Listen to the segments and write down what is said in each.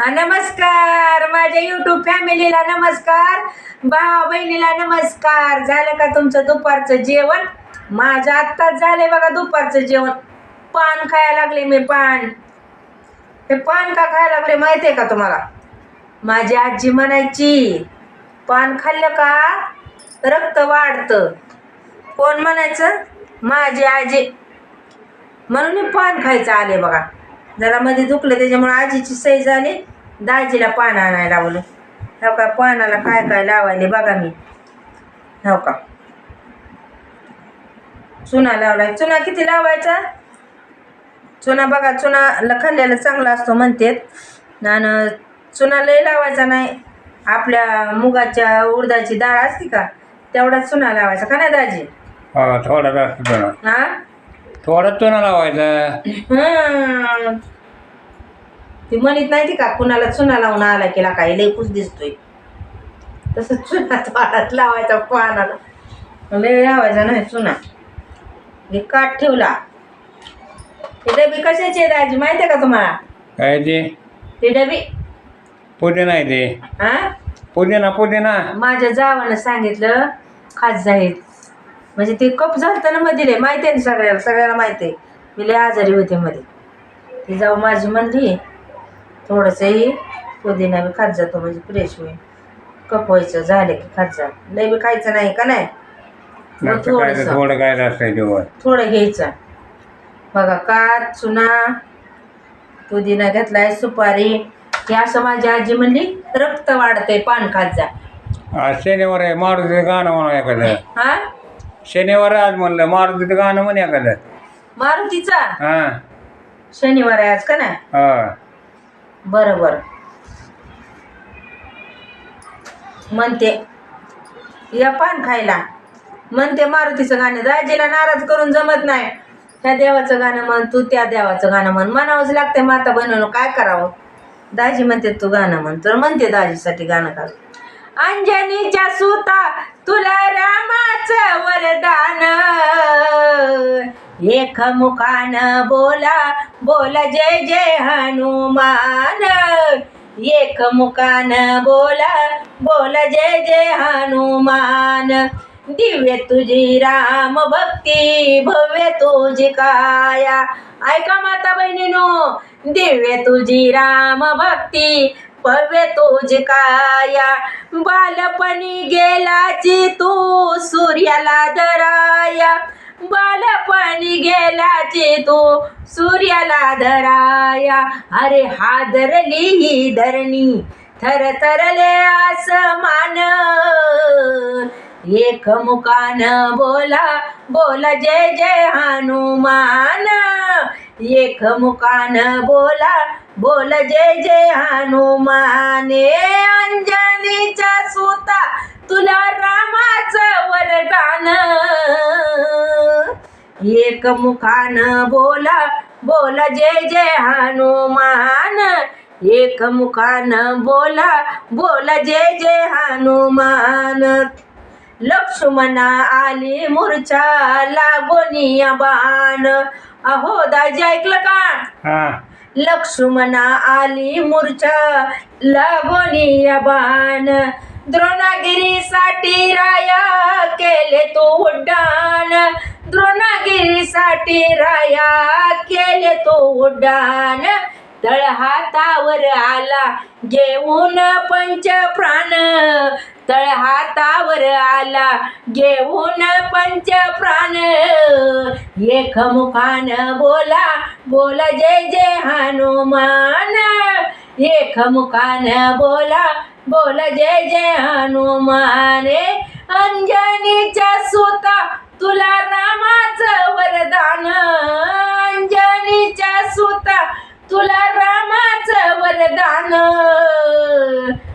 हा नमस्कार. माझ्या युट्यूब फॅमिलीला नमस्कार. भावा बहिणीला नमस्कार. झालं का तुमचं दुपारचं जेवण? माझं आत्ताच झालंय बघा दुपारचं जेवण. पान खायला लागले मी पान. ते पान का खायला लागले माहिती आहे का तुम्हाला? माझी आजी म्हणायची पान खाल्लं का रक्त वाढतं. कोण म्हणायचं? माझी आजी. म्हणून मी पान खायचं आले बघा. जरा मध्ये दुखलं त्याच्यामुळे आजीची सही झाली. दाजीला पान आणायला लावलं. हो का पानाला काय काय लावायले बघा मी. हो का. चुना लावलाय. चुना किती लावायचा? चुना बघा चुना ल- खाल्लेला चांगला असतो म्हणतात. आणि चुना लय लावायचा नाही. आपल्या मुगाच्या उडदाची डाळ असते का तेवढाच चुना लावायचा का नाही दाजी? थोडा हा? थोडा चुना लावायचा. हं. ती म्हणत नाही ती का कुणाला चुना लावून आला केला लय खुश दिसतोय. तसं चुना वाढत लावायचा पानाला. लय लावायचा नाही चुना. मी काठ ठेवला. ते डबी कशाची आहे दाजी माहिती आहे का तुम्हाला? काय ते? ती डबी. पुदिना आहे ते. हा? पुदिना पुदिना. माझ्या जावानं सांगितलं खात जाईल म्हणजे ते कप झालं ना मध्ये लय माहिती आहे ना सगळ्याला सगळ्याला माहिती आहे. मी लय आजारी होते मध्ये. ती जाऊ माझी म्हणली थोडंसंही पुदिना बी खात जातो म्हणजे फ्रेश होईल. कप व्हायचं झालं की खात जा. लय बी खायचं नाही का नाही? मग थोडंसं. थोडं काय असतं तेव्हा थोडं घ्यायचं. बघा कात चुना पुदिना घेतलाय सुपारी. हे असं माझी आजी म्हणली रक्त वाढतंय पान खात जा. आज शनिवार आहे मारुतीचं गाणं म्हणा एखादं. हा? शनिवार आज म्हणलं. मारुतीचं गाणं म्हण एखादं. मारुतीचा? हां. शनिवार आहे आज का नाही? हा. बरं बरं. म्हणते या पान खायला. म्हणते मारुतीचं गाणं दाजीला नाराज करून जमत नाही. त्या देवाचं गाणं म्हण तू त्या देवाचं गाणं म्हण. म्हणावंच लागते माता बनवणं काय करावं? दाजी म्हणते तू गाणं म्हण. तर म्हणते दाजीसाठी गाणं का अंजनीच्या सुता तुला रामाच वरदान. एक मुखान बोला बोला जय जय हनुमान. एक मुखान बोला बोला जय जय हनुमान. दिव्य तुझी राम भक्ती भव्य तुझी काया. ऐका माता बहिणीनो दिव्य तुझी राम भक्ती भव्य तुझ काया. बालपणी गेलाची तू सूर्याला धराया. बालपणी गेलाची तू सूर्याला धराया. अरे हादरली ही धरणी थर थरले आसमान. एक मुकान बोला बोला जय जय हनुमान. एक मुकान बोला बोल जय जय हनुमान. अंजनीचा सुता तुला रामाचं वरदान. एक मुखान बोला बोल जय जय हनुमान. एक मुखान बोला बोल जय जय हनुमान. लक्ष्मणा आली मूर्छा लागोनिया बाण. अहो दाजी ऐकलं का? हां. लक्ष्मणा आली मूर्छा लागोनिया बाण. द्रोणागिरीसाठी राया केले तो उड्डाण. द्रोणागिरीसाठी राया केले तो उड्डाण. तळहातावर आला घेऊन पंच प्राण. तळहातावर आला घेऊन पंच प्राण. एक मुखान बोला बोला जय जय हनुमान. एक मुखान बोला बोला जय जय हनुमान. अंजनीच्या सुता तुला रामाचं वरदान. अंजनीच्या सुता तुला रामाच वरदान.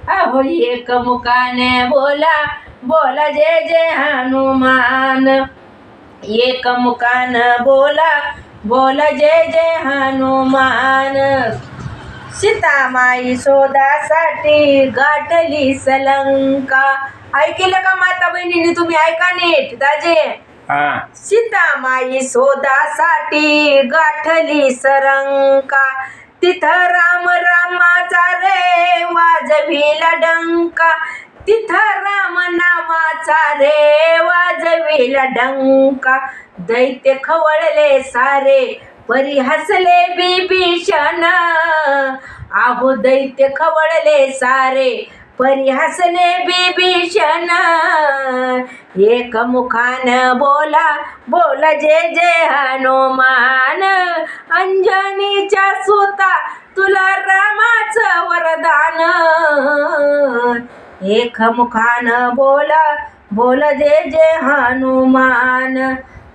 अहो एक मुखाने बोला बोला जय जय हनुमान. एक मुखान बोला बोला जय जय हनुमान. सीतामाई शोधासाठी गाठली सलंका. ऐकलं का माता बहिणीने तुम्ही? ऐका नीट दाजे. सीतामाई शोधासाठी गाठली सरंका. तिथं राम रामाचा रे वाजविला डंका. तिथं राम नामाचा रे वाजविला डंका. दैत्य खवळले सारे परी हसले बिभीषण. आहो दैत्य खवळले सारे परी बिभीषण. एक मुखान बोला बोला जे जे हनुमान. अंजनीच्या सुता तुला रामाचं वरदान. एक मुखान बोला बोल जे जे हनुमान.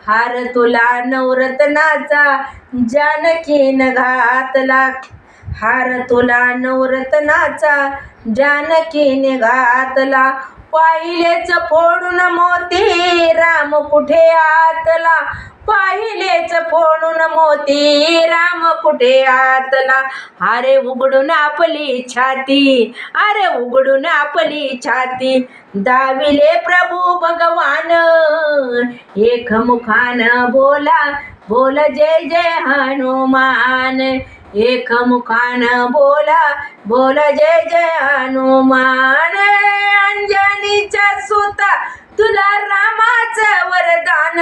हार तुला नवरत्नाचा जानकीन घातला. हार तुला नवरत्नाचा जानकीने घातला. पाहिलेच फोडून मोती राम कुठे आतला? पाहिलेच फोडून मोती राम कुठे आतला? अरे उघडून आपली छाती अरे उघडून आपली छाती. दाविले प्रभू भगवान एक मुखान बोला बोल जय जय हनुमान. एक मुखान बोला बोल जय जय हनुमान. अंजनीच्या सुता तुला रामाचं वरदान.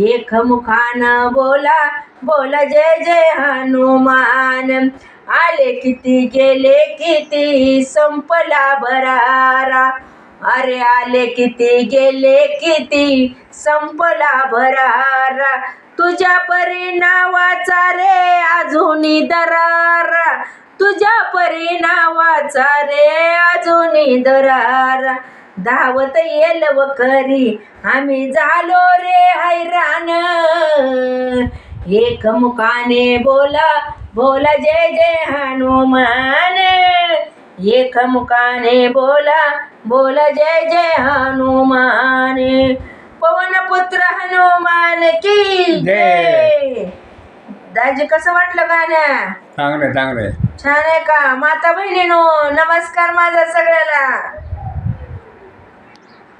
एक मुखान बोला बोल जय जय हनुमान. आले किती गेले किती संपला बरारा. अरे आले किती गेले किती? संपला भरारा. तुझ्या परिणावाचा रे अजूनी दरारा. तुझ्या परिणावाचा रे अजूनी दरारा. धावत येल व करी आम्ही झालो रे हैराण एक मुखाने बोला बोला जय जय हनुमान. एक मुखाने बोला बोला जय जय हनुमान. पवन पुत्र हनुमान की जय. दाजी कसं वाटलं गाणं? चांगलं चांगलं छान आहे का? माता बहिणीनो नमस्कार माझा सगळ्याला.